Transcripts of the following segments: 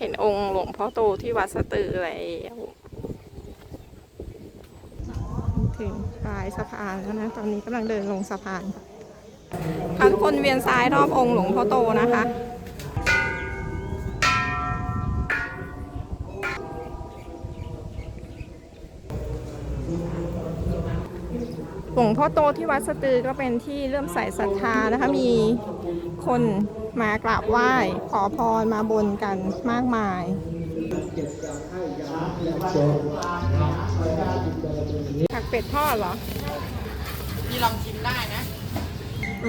เห็นองค์หลวงพ่อโตที่วัดสตือแล้วถึงปลายสะพานแล้วนะ ตอนนี้กำลังเดินลงสะพานค่ะทุกคนเวียนซ้ายรอบองค์หลวงพ่อโตนะคะ ลวงพ่อโตที่วัดสะตือก็เป็นที่เริ่อมใส่ศรัทธานะคะ มีคนมากราบไหว้ขอพรมาบนกันมากมายผักเป็ดทอดเหรอนี่ลองชิมได้นะ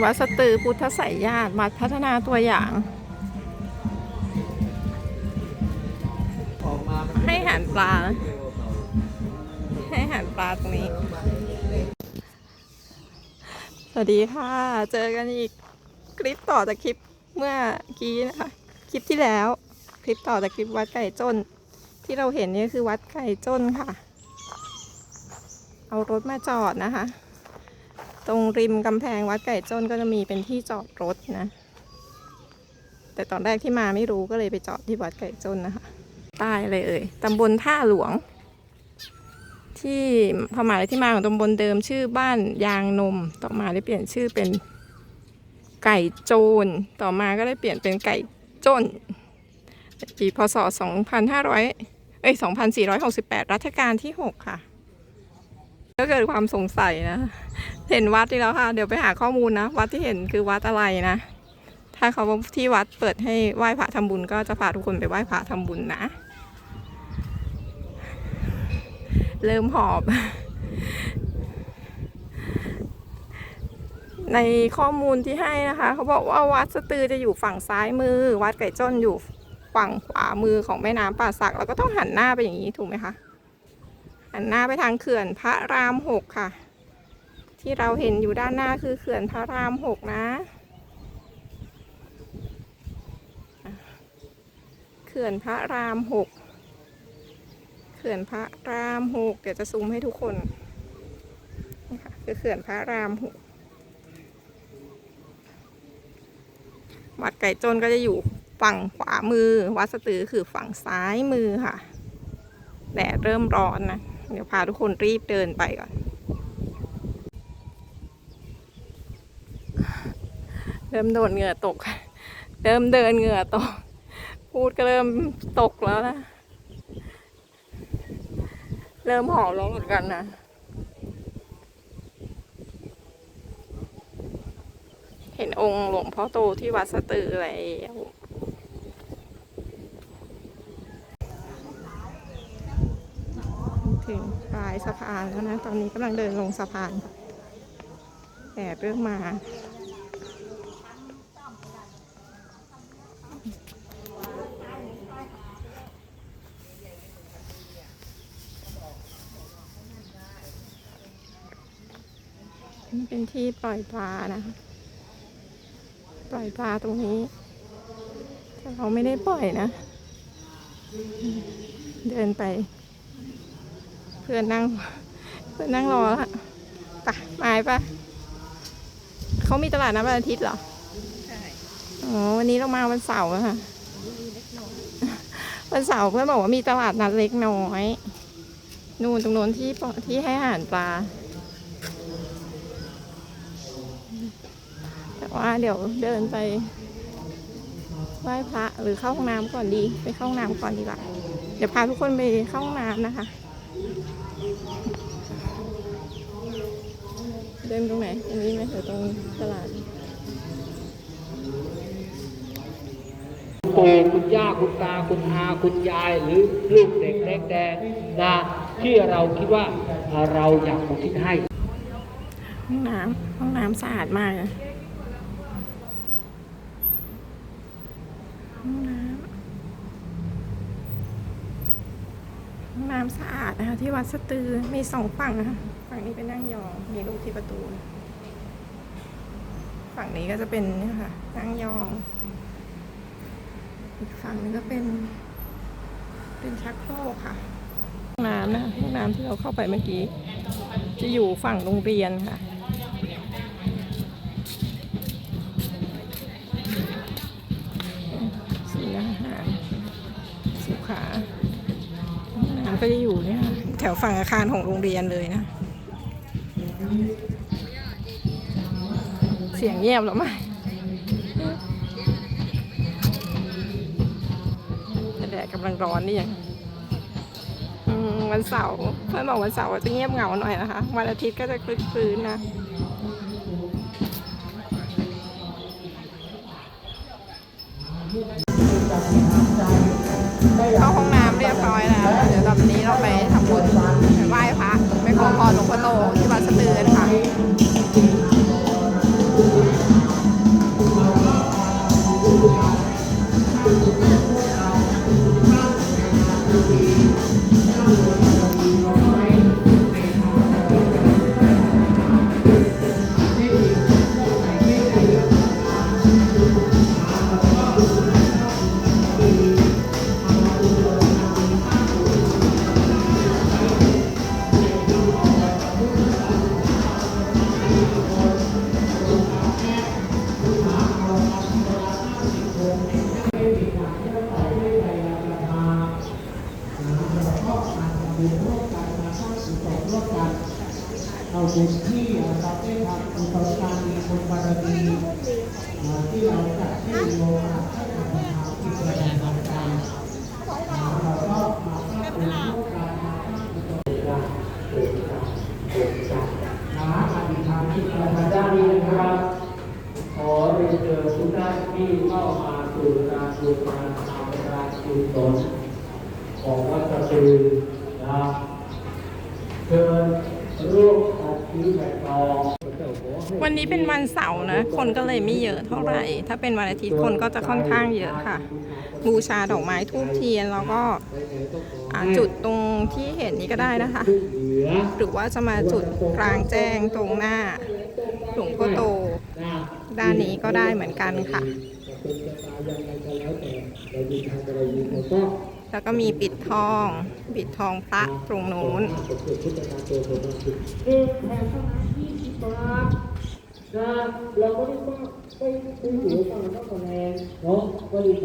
วัดสะตือพุทธไสยญาติวัดพัฒนาตัวอย่างออกมาให้อาหารปลา ให้อาหารปลาตรงนี้ สวัสดีค่ะ เจอกันอีกคลิปต่อจากคลิปเมื่อกี้นะคะ คลิปที่แล้ว คลิปต่อจากคลิปวัดไก่จน ที่เราเห็นนี่คือวัดไก่จนค่ะ เอารถมาจอดนะคะ ตรงริมกำแพงวัดไก่จนก็จะมีเป็นที่จอดรถนะ แต่ตอนแรกที่มาไม่รู้ก็เลยไปจอดที่วัดไก่จนนะคะใต้เลยเอ่ยตำบลท่าหลวง ที่ความหมายที่มาของตำบลเดิมชื่อบ้านยางนม ต่อมาได้เปลี่ยนชื่อเป็นไก่โจรต่อมาก็ได้เปลี่ยนเป็นไก่จนปีพศ 2500 เอ้ย 2468 รัชกาลที่ 6 ค่ะ ก็เกิดความสงสัยนะ เห็นวัดที่แล้วค่ะ เดี๋ยวไปหาข้อมูลนะ วัดที่เห็นคือวัดอะไรนะ ถ้าเขาที่วัดเปิดให้ไหว้พระทำบุญก็จะพาทุกคนไปไหว้พระทำบุญนะ เริ่มหอบ ในข้อมูลที่ให้นะคะ เขาบอกว่าวัดสตือจะอยู่ฝั่งซ้ายมือ วัดไก่จ้นอยู่ฝั่งขวามือของแม่น้ำป่าสักเราก็ต้องหันหน้าไปอย่างนี้ถูกไหมคะ หันหน้าไปทางเขื่อนพระรามหกค่ะ ที่เราเห็นอยู่ด้านหน้าคือเขื่อนพระรามหกนะเขื่อนพระรามหก เขื่อนพระรามหกเดี๋ยวจะซูมให้ทุกคนนี่ค่ะคือเขื่อนพระรามหกวัดไก่จนก็จะอยู่ฝั่งขวามือ วัดสตือคือฝั่งซ้ายมือค่ะแดดเริ่มร้อนนะ เดี๋ยวพาทุกคนรีบเดินไปก่อน เริ่มโดนเหงื่อตก เริ่มเดินเหงื่อตก พูดก็เริ่มตกแล้วนะ เริ่มหอบแล้วเหมือนกันนะ เห็นองค์หลวงพ่อโตที่วัดสะตือแล้วถึงปลายสะพานแล้วนะ ตอนนี้กำลังเดินลงสะพานแดดเริ่มมา เป็นที่ปล่อยปลานะคะ ปล่อยปลาตรงนี้ แต่เราไม่ได้ปล่อยนะ เดินไป เพื่อนนั่ง เพื่อนนั่งรอละไปะหมายปะเขามีตลาดนัดวันอาทิตย์เหรอ ใช่ อ๋อ วันนี้เรามาวันเสาร์อะค่ะ วันเสาร์เพื่อนบอกว่ามีตลาดนัดเล็กน้อย นู่นตรงโน้นที่ปล่อยที่ให้อาหารปลา แต่ ว่าเดี๋ยวเดินไปไหว้พระหรือเข้าห้องน้ำก่อนดี ไปเข้าห้องน้ำก่อนดีกว่าเดี๋ยวพาทุกคนไปเข้าห้องน้ำนะคะ เดินตรงไหนตรงนี้ไหมหรือตรงตลาดปู่คุณย่าคุณตาคุณอาคุณยายหรือลูกเด็กเล็กแดงนะที่เราคิดว่าเราอยากอุทิศให้ ห้องน้ำห้องน้ำสะอาดมากเลย ห้องน้ำห้องน้ำสะอาดนะคะ ที่วัดสตือมีสองฝั่งนะคะฝั่งนี้เป็นนั่งยอง มีลูกที่ประตู ฝั่งนี้ก็จะเป็นนี่ค่ะนั่งยอง อีกฝั่งนึงก็เป็น เป็นชักโครกค่ะห้องน้ำนะห้องน้ำที่เราเข้าไปเมื่อกี้ จะอยู่ฝั่งโรงเรียนค่ะ ศูนย์อาหารก็จะอยู่เนี่ยแถวฝั่งอาคารของโรงเรียนเลยนะ เสียงเงียบแล้วไหมแต่แดดกำลังร้อนนี่ยังวันเสาร์เพื่อนบอกวันเสาร์จะเงียบเหงาหน่อยนะคะ วันอาทิตย์ก็จะคลึกคลื้นนะ เข้าห้องน้ำเรียบร้อยแล้ว เดี๋ยวตอนนี้เราไปทำบุญไหว้พระไปขอพรหลวงพ่อโตที่วัดสะเตือนค่ะ เอาบุญที่เราได้ทำบุญต่อการมีบุญบารมีอ่าที่เราจัดที่โลกาให้กับทางที่แสดงออกไปอ่าเราก็มาสร้างบุญร่วมกันมาสร้างบุญต่อกันนะอธิษฐานที่เรา อาจารย์นี้นะครับ ขอเรียนเชิญทุกท่านที่เข้ามาสู่การดูการทำการกุศลของวัดสะตือนะครับเชิญร่ วันนี้เป็นวันเสาร์นะ คนก็เลยไม่เยอะเท่าไหร่ ถ้าเป็นวันอาทิตย์คนก็จะค่อนข้างเยอะค่ะ บูชาดอกไม้ทูบเทียนแล้วก็จุดตรงที่เห็นนี้ก็ได้นะคะ หรือว่าจะมาจุดกลางแจ้งตรงหน้าหลวงพ่อโต ด้านนี้ก็ได้เหมือนกันค่ะ แล้วก็มีปิดทอง ปิดทองพระตรงนู้น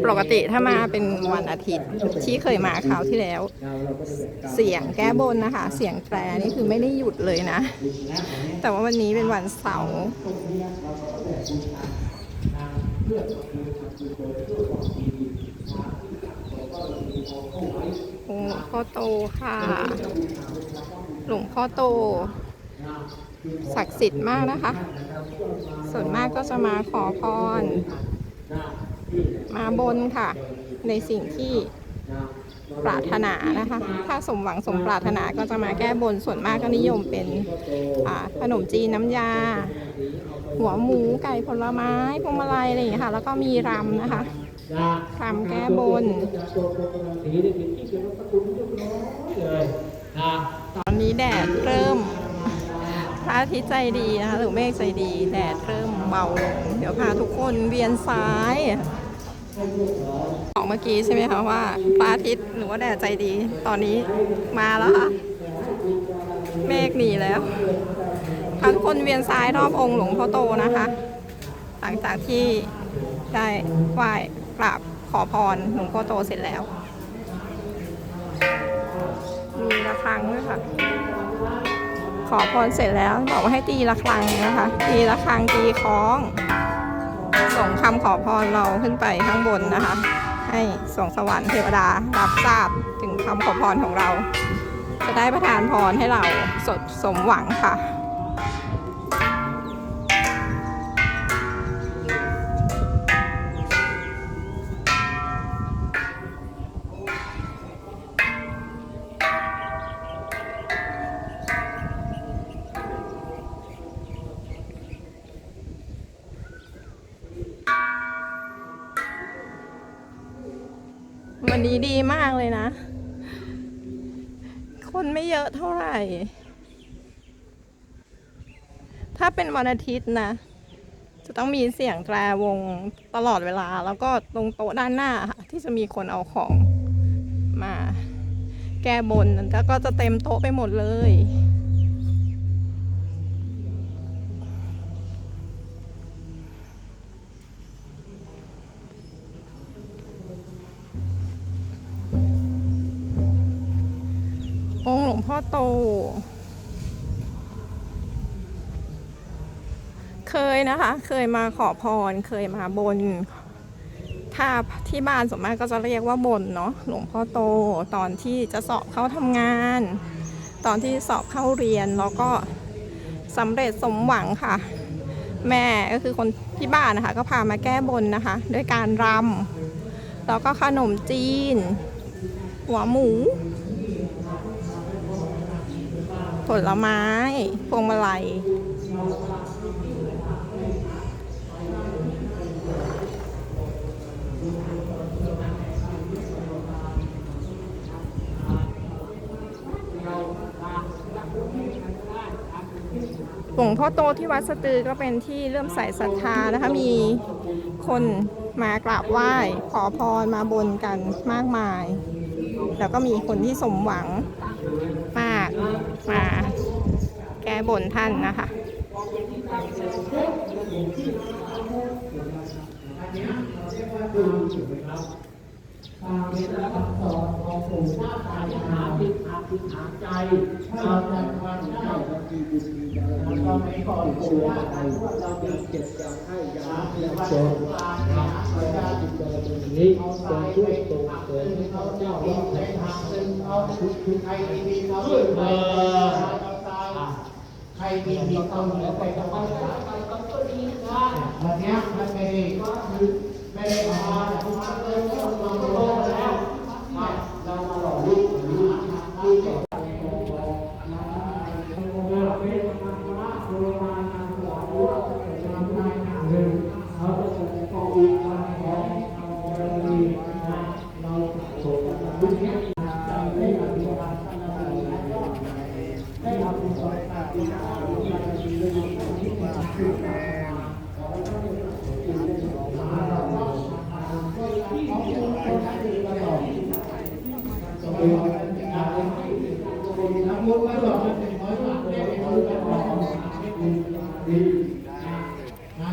ปกติถ้ามาเป็นวันอาทิตย์ที่เคยมาคราวที่แล้ว เสียงแก้บนนะคะ เสียงแตรนี่คือไม่ได้หยุดเลยนะ แต่ว่าวันนี้เป็นวันเสาร์เพื่อความดีความดีเพื่อความดี งพ่อโตค่ะ หลวงพ่อโต ศักดิ์สิทธิ์มากนะคะ ส่วนมากก็จะมาขอพร มาบนค่ะ ในสิ่งที่ปรารถนานะคะ ถ้าสมหวังสมปรารถนาก็จะมาแก้บน ส่วนมากก็นิยมเป็นขนมจีนน้ำยา หัวหมูไก่ผลไม้พวงมาลัยอะไรอย่างเงี้ยค่ะ แล้วก็มีรำนะคะ นะรำแก้บนตอนะตอนนี้แดดเริ่มพระอาทิตย์ใจดีนะคะหรือเมฆใจดี แดดเริ่มเบาลง เดี๋ยวพาทุกคนเวียนซ้ายบอกเมื่อกี้ใช่ไหมคะว่าพระอาทิตย์หรือว่าแดดใจดี ตอนนี้มาแล้วค่ะ เมฆหนีแล้วพาทุกคนเวียนซ้ายรอบองค์หลวงพ่อโตนะคะ หลังจากที่ ได้ไหว้กราบขอพรหลวงพ่อโตเสร็จแล้ว มีระฆังด้วยค่ะ ขอพรเสร็จแล้วบอกว่าให้ตีระฆังนะคะ ตีระฆังตีคล้องส่งคำขอพรเราขึ้นไปข้างบนนะคะ ให้ส่งสวรรค์เทวดารับทราบถึงคำขอพรของเรา จะได้ประทานพรให้เราสดสมหวังค่ะ วันนี้ดีมากเลยนะ คนไม่เยอะเท่าไหร่ ถ้าเป็นวันอาทิตย์นะ จะต้องมีเสียงแตรวงตลอดเวลา แล้วก็ตรงโต๊ะด้านหน้าค่ะที่จะมีคนเอาของมา แก้บนแล้วก็จะเต็มโต๊ะไปหมดเลย งพ่อโต เคยนะคะ เคยมาขอพร เคยมาบน ถ้าที่บ้านส่วนมากก็จะเรียกว่าบนเนาะ หลวงพ่อโต ตอนที่จะสอบเข้าทำงาน ตอนที่สอบเข้าเรียน แล้วก็สำเร็จสมหวังค่ะ แม่ก็คือคนที่บ้านนะคะ ก็พามาแก้บนนะคะ ด้วยการรำแล้วก็ขนมจีน หัวหมู ผลไม้พวงมาลัยหลวงพ่อโตที่วัดสตือก็เป็นที่เริ่มใส่ศรัทธานะคะ มีคนมากราบไหว้ ขอพรมาบนกันมากมาย แล้วก็มีคนที่สมหวัง มาแก้บนท่านนะคะ ตามเป็นคำสอนของปู่ว่าการหาติดหาติดหาใจเราจะทำได้เราดีดีดีแล้ก็ไม่กอนปู่ว่าใจว่าเราจะเจ็บจะให้ยาอย่าจนเราจะติดตัวตรงนี้จงช่วยตรงเกิดเขาเจ้าว่าในทางเป็นเขาทุกทุกใครมีเขาด้วยเออใครมีมีเขาแล้วไปกับเขาไปกับตัวนี้นะวันนี้มันไม่ได้ก็คือไม่ได้มาทุกครั้งเลยเราเราโตแล้วเรามาหล่อลูกลูกลูกก่อน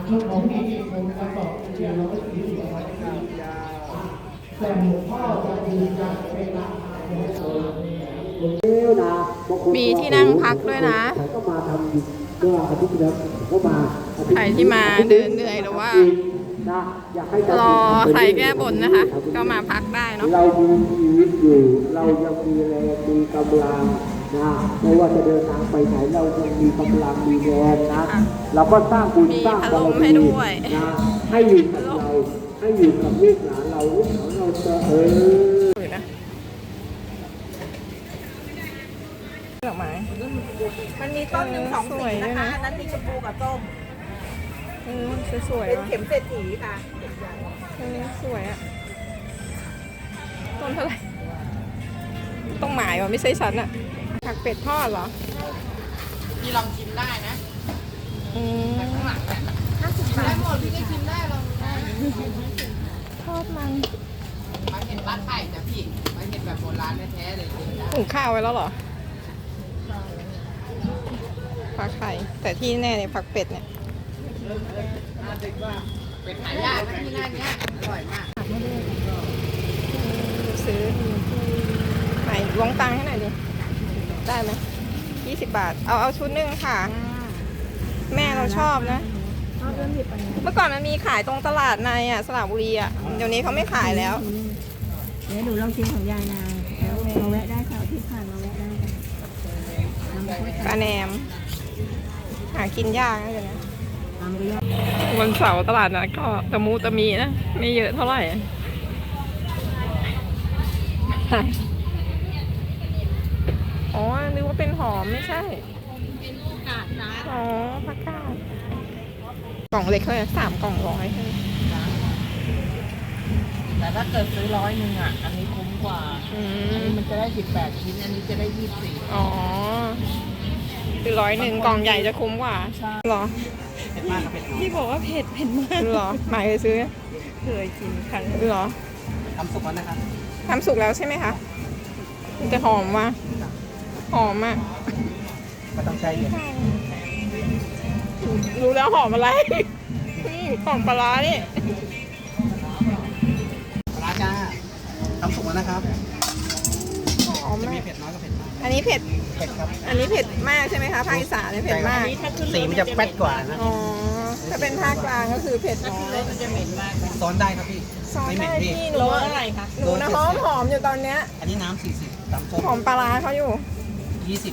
ชุดของนี้เองผมประกอบเชื่อเราก็ถือว่า แต่หลวงพ่อจะยืนยันเป็นหลักฐานของตัวเองนะมีที่นั่งพักด้วยนะฉันก็มาทำอยู่เมื่ออาทิตย์ที่แล้วผมก็มาอาทิตย์ใครที่มาเดินเหนื่อยหรือว่านะอยากให้รอใครแก้บนนะคะ ก็มาพักได้เนาะเรามีชีวิตอยู่ เรายังมีแรงมีกำลังนะไม่ว่าจะเดินทางไปไหนเรายังมีกำลังมีแรงนะค่ะเราก็สร้างบุญมีสร้างพัดบาลรมให้มีด้วยนะให้อยู่กับเรา ให้อยู่กับลูกหลานเราลูกหลานเราจะเอออยู่นะดอกไม้มันมีต้นหนึ่งสองสสีวยด้นะวยคะนะอันนั้นมีชมพูกับส้มเออสวยเป็นๆว่ะเข็มเศรษฐีค่ะเออสวยอะต้นเท่าไหร่ต้องหมายวะไม่ใช่ฉันอะผักเป็ดทอดเหรอพี่ลองชิมได้นะอืมข้างหลังเนี่ยได้หมดพี่ก็ชิมได้ลองได้ ทอดมันมาเห็นร้านไข่จ้ะพี่มาเห็นแบบโบราณแท้ๆเลยชิมได้หุงข้าวไว้แล้วเหรอผักไข่แต่ที่แน่เนี่ยผักเป็ดเนี่ยเป็นหายากนะที่ร้านเนี้ยอร่อยมากซื้อไหนลงตังค์ให้หน่อยดิได้ไหมยี่สิบบาท เอาเอาชุดหนึ่งค่ะ แม่เราชอบนะ เมื่อก่อนมันมีขายตรงตลาดในอะสระบุรีอะเดี๋ยวนี้เขาไม่ขายแล้ว เดี๋ยวหนูลองชิมของยายนางแล้วมาแวะได้ค่ะที่ผ่านมาแวะได้ค่ะน้ำข้นปลาแหนม หากินยากนะเดี๋ยวนี้ตามไปยอดวันเสาร์ตลาดนัดก็ตะมูตะมีนะ ไม่เยอะเท่าไหร่อ๋อนึกว่าเป็นหอมไม่ใช่ อ๋อผักกาด กล่องเล็กเท่าไหร่สามกล่องร้อยใช่ไหมแต่ถ้าเกิดซื้อร้อยหนึ่งอะ อันนี้คุ้มกว่า อือันมนี้มันจะได้สิบแปดชิ้น อันนี้จะได้ยี่สิบสี่อ๋อคือร้อยหนึ่งกล่องใหญ่จะคุ้มกว่าเหรอเผ็ดมากกับเผ็ดน้อยที่บอกว่าเผ็ดเผ็ดมากเหรอหมายเคยซื้อเคยกินครั้งเหรอทำสุกแล้วนะครับทำสุกแล้วใช่ไหมคะมันจะหอมว่ะหอมอะไม่ต้องใจเย็น รู้แล้วหอมอะไรหอมปลาร้นี่ปลาจ้าทำสุกแล้วนะครับ หอมมากอยกัมาอันนี้เผ็ดอันนี้เผ็ดมากใช่ไหมคะภาคอีสานเนี่ยเผ็ดมากสีมันจะเป๊ดกว่านะอ๋อถ้าเป็นภาคกลางก็คือเผ็ดน้อยซ้อนได้ครับพี่ ซอสไม่เหม็ด้นพี่ พี่หนูอะไหรคะ หนูนะหอมหอมอยู่ตอนเนี้ยอันนี้น้ำสีส้มหอมปลาร้าเขาอยู่ยี่สิบ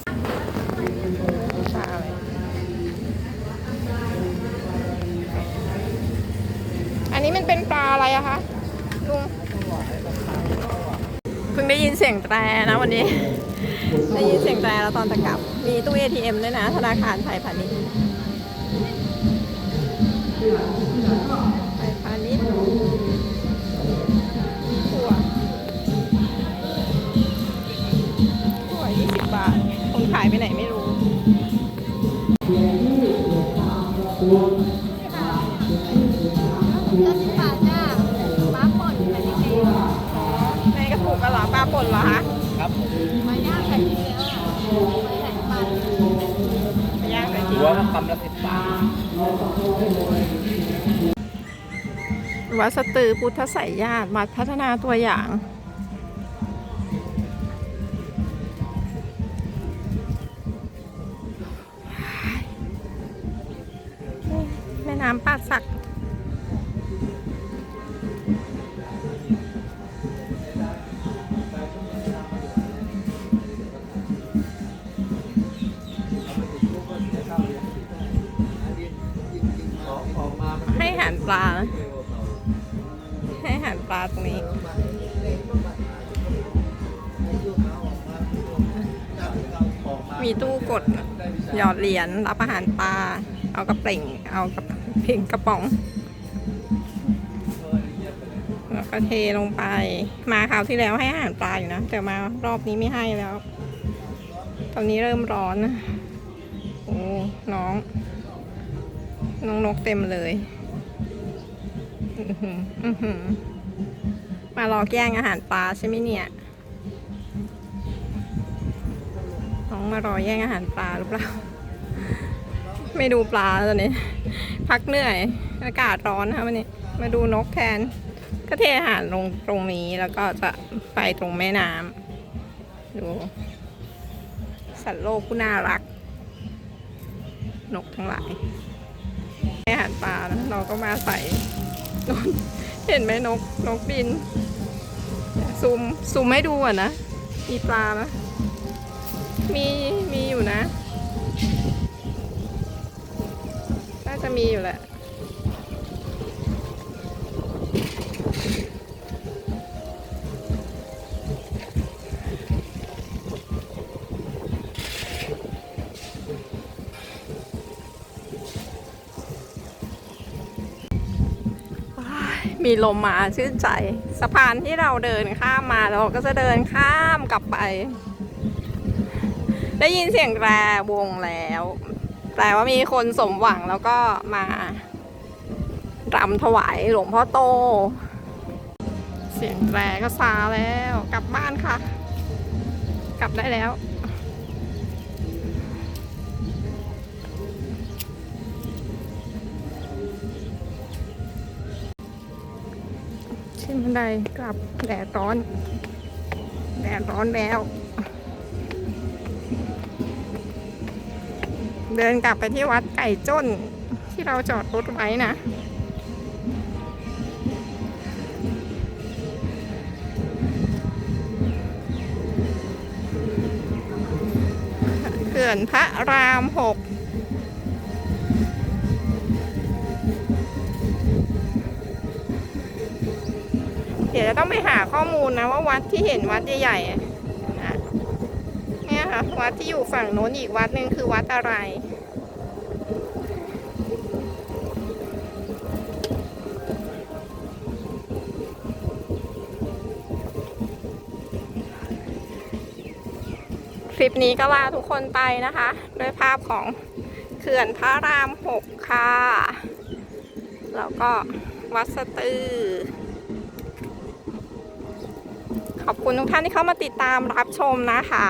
มันเป็นปลาอะไรอะคะลุงเพิ่งได้ยินเสียงแตรนะวันนี้ ได้ยินเสียงแตรแล้วตอนจะกลับ มีตู้ ATM ด้วยนะ ธนาคารไทยพาณิชย์ไทยพาณิชย์ถั่วถั่ว20 บาท คนขายไปไหนไม่รู้ วละคำละสิบบาทวัดสตือพุทธไสยญาติมาพัฒนาตัวอย่าง มีตู้กดหยอดเหรียญรับอาหารปลา เอากระเป่งเอากระเพ่งกระป๋อง แล้วก็เทลงไป มาคราวที่แล้วให้อาหารปลาอยู่นะ แต่มารอบนี้ไม่ให้แล้ว ตอนนี้เริ่มร้อนนะโอ้น้อง น้องนกเต็มเลยมารอแย่งอาหารปลาใช่ไหมเนี่ย มารอแย่งอาหารปลาหรือเปล่า ไม่ดูปลาตอนนี้ พักเหนื่อย อากาศร้อนนะคะวันนี้ มาดูนกแทน ก็เทอาหารลงตรงนี้แล้วก็จะไปตรงแม่น้ำดู สัตว์โลกผู้น่ารัก นกทั้งหลายอาหารปลานะเราก็มาใส่เห็นไหมนกนกบินซูมซูมให้ดูอะนะ มีปลาไหม มีมีอยู่นะ น่าจะมีอยู่แหละมีลมมาชื่นใจ สะพานที่เราเดินข้ามมาเราก็จะเดินข้ามกลับไป ได้ยินเสียงแตรวงแล้ว แปลว่ามีคนสมหวังแล้วก็มารำถวายหลวงพ่อโต เสียงแตรก็ซาแล้ว กลับบ้านค่ะ กลับได้แล้ว ขึ้นบันไดกลับแดดร้อน แดดร้อนแล้ว เดินกลับไปที่วัดไก่จ้นที่เราจอดรถไว้นะเขื่อนพระรามหกเดี๋ยวจะต้องไปหาข้อมูลนะว่าวัดที่เห็นวัดใหญ่ๆ คะ วัดที่อยู่ฝั่งโน้นอีกวัดหนึ่งคือวัดอะไร คลิปนี้ก็ลาทุกคนไปนะคะ ด้วยภาพของเขื่อนพระรามหกค่ะ แล้วก็วัดสตือขอบคุณทุกท่านที่เข้ามาติดตามรับชมนะคะ